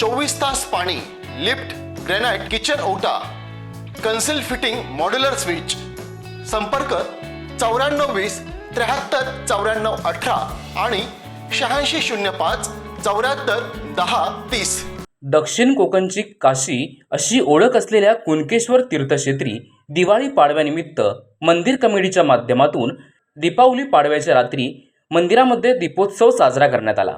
चोवीस तास पाणी लिफ्ट ग्रेनाइट किचन ओटा कन्सिल फिटिंग मॉड्युलर स्विच. संपर्क चौऱ्याण्णव वीस त्र्याहत्तर चौऱ्याण्णव अठरा आणि शहाऐंशी शून्य पाच चौऱ्याहत्तर दहा तीस. दक्षिण कोकणची काशी अशी ओळख असलेल्या कुणकेश्वर तीर्थक्षेत्री दिवाळी पाडव्यानिमित्त मंदिर कमिटीच्या माध्यमातून दीपावली पाडव्याच्या रात्री मंदिरामध्ये दीपोत्सव साजरा करण्यात आला.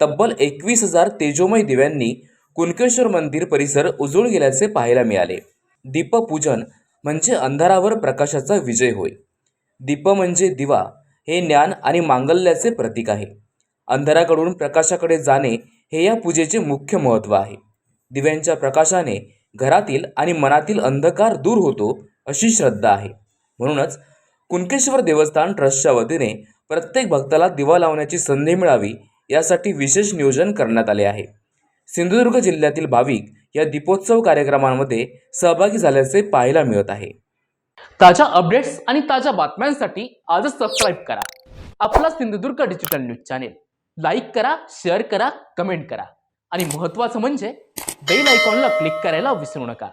तब्बल एकवीस हजार तेजोमय दिव्यांनी कुणकेश्वर मंदिर परिसर उजळून गेल्याचे पाहायला मिळाले. दीपपूजन म्हणजे अंधारावर प्रकाशाचा विजय होय. दीप म्हणजे दिवा हे ज्ञान आणि मांगल्याचे प्रतीक आहे. अंधाराकडून प्रकाशाकडे जाणे हे या पूजेचे मुख्य महत्त्व आहे. दिव्यांच्या प्रकाशाने घरातील आणि मनातील अंधकार दूर होतो अशी श्रद्धा आहे. म्हणूनच कुणकेश्वर देवस्थान ट्रस्टच्या वतीने प्रत्येक भक्ताला दिवा लावण्याची संधी मिळावी यासाठी विशेष नियोजन करण्यात आले आहे. सिंधुदुर्ग जिल्ह्यातील भाविक या दीपोत्सव कार्यक्रमांमध्ये सहभागी झाल्याचे पाहायला मिळत आहे. ताज्या अपडेट्स आणि ताज्या बातम्यांसाठी आजच सबस्क्राईब करा. आपला Sindhudurg digital news channel like करा शेअर करा कमेंट करा. आणि महत्त्वाचं म्हणजे बेल आयकॉनला क्लिक करायला विसरू नका.